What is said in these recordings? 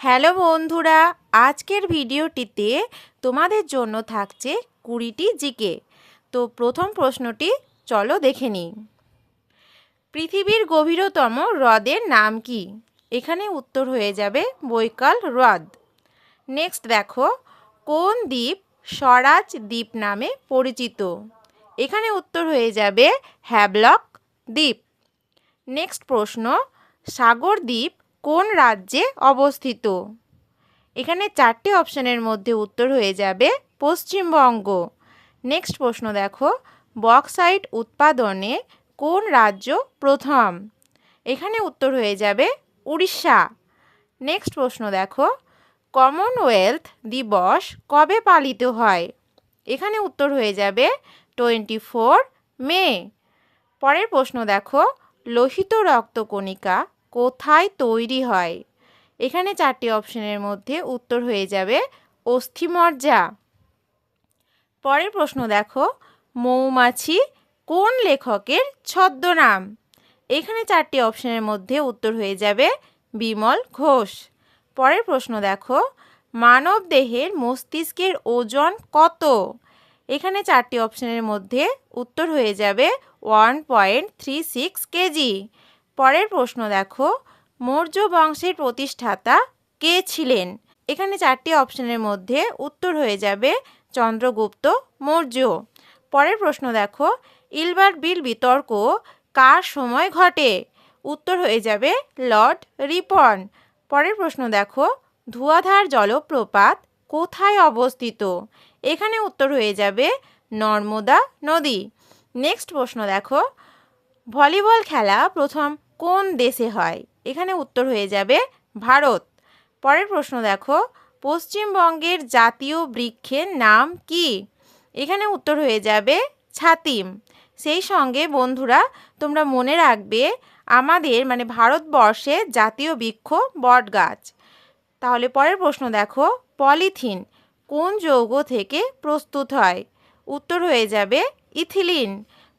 Hello বন্ধুরা, আজকের ভিডিওটিতে তোমাদের জন্য থাকছে কুড়িটি জিকে। তো প্রথম প্রশ্নটি, চলো দেখে নিই। পৃথিবীর গভীরতম হ্রদের নাম কি? এখানে উত্তর হয়ে যাবে বৈকাল হ্রদ। নেক্সট দেখো, কোন দ্বীপ স্বরাজ দ্বীপ নামে পরিচিত? এখানে উত্তর হয়ে যাবে হ্যাবলক দ্বীপ। নেক্সট প্রশ্ন, সাগর দ্বীপ কোন রাজ্যে অবস্থিত? এখানে চারটি অপশনের মধ্যে উত্তর হয়ে যাবে পশ্চিমবঙ্গ। নেক্সট প্রশ্ন দেখো বক্সাইট উৎপাদনে কোন রাজ্য প্রথম? এখানে উত্তর হয়ে যাবে উড়িষ্যা। নেক্সট প্রশ্ন দেখো কমনওয়েলথ দিবস কবে পালিত হয়? এখানে উত্তর হয়ে যাবে টোয়েন্টি ফোর মে। পরের প্রশ্ন দেখো, লোহিত রক্তকণিকা কোথায় তৈরি হয়? এখানে চারটি অপশনের মধ্যে উত্তর হয়ে যাবে অস্থিমজ্জা। পরের প্রশ্ন দেখো, মৌমাছি কোন লেখকের ছদ্মনাম? এখানে চারটি অপশনের মধ্যে উত্তর হয়ে যাবে বিমল ঘোষ। পরের প্রশ্ন দেখো, মানব দেহের মস্তিষ্কের ওজন কত? এখানে চারটি অপশনের মধ্যে উত্তর হয়ে যাবে one point three six KG. পরের প্রশ্ন দেখো, মৌর্য বংশের প্রতিষ্ঠাতা কে ছিলেন? এখানে চারটি অপশনের মধ্যে উত্তর হয়ে যাবে চন্দ্রগুপ্ত, মৌর্য। পরের প্রশ্ন দেখো, ইলবার বিল বিতর্ক কার সময় ঘটে? উত্তর হয়ে যাবে লর্ড রিপন। পরের প্রশ্ন দেখো, ধুয়াধার জলপ্রপাত কোথায় অবস্থিত? এখানে উত্তর হয়ে যাবে নর্মদা নদী। নেক্সট প্রশ্ন দেখো, ভলিবল খেলা প্রথম কোন দেশে হয়? এখানে উত্তর হয়ে যাবে ভারত। পরের প্রশ্ন দেখো, পশ্চিমবঙ্গের জাতীয় বৃক্ষের নাম কি? এখানে উত্তর হয়ে যাবে ছাতিম। সেই সঙ্গে বন্ধুরা, তোমরা মনে রাখবে, আমাদের মানে ভারতবর্ষে জাতীয় বৃক্ষ বট গাছ তাহলে পরের প্রশ্ন দেখো, পলিথিন কোন যৌগ থেকে প্রস্তুত হয়? উত্তর হয়ে যাবে ইথিলিন।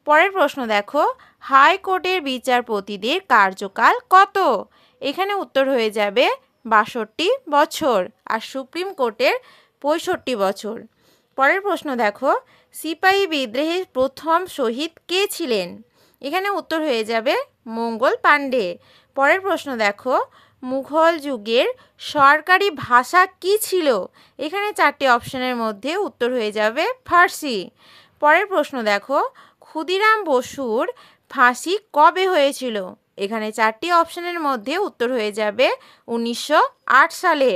পরের প্রশ্ন দেখো হাইকোর্টের বিচারপতিদের কার্যকাল কত? এখানে উত্তর হয়ে যাবে বাষট্টি বছর আর সুপ্রিম কোর্টের পঁয়ষট্টি বছর। পরের প্রশ্ন দেখো, সিপাহী বিদ্রোহের প্রথম শহীদ কে ছিলেন? এখানে উত্তর হয়ে যাবে মঙ্গল পাণ্ডে। পরের প্রশ্ন দেখো, মুঘল যুগের সরকারি ভাষা কি ছিল? এখানে চারটি অপশনের মধ্যে উত্তর হয়ে যাবে ফার্সি। পরের প্রশ্ন দেখো, ক্ষুদিরাম বসুর ফাঁসি কবে হয়েছিল? এখানে চারটি অপশনের মধ্যে উত্তর হয়ে যাবে উনিশশো আট সালে।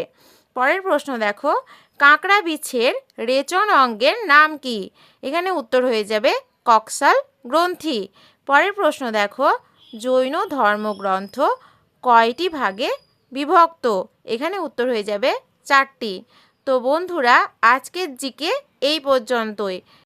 পরের প্রশ্ন দেখো, কাঁকড়া বিছের রেচন অঙ্গের নাম কি? এখানে উত্তর হয়ে যাবে কক্সাল গ্রন্থি। পরের প্রশ্ন দেখো, জৈন ধর্মগ্রন্থ কয়টি ভাগে বিভক্ত? এখানে উত্তর হয়ে যাবে চারটি। তো বন্ধুরা, আজকের জিকে এই পর্যন্তই।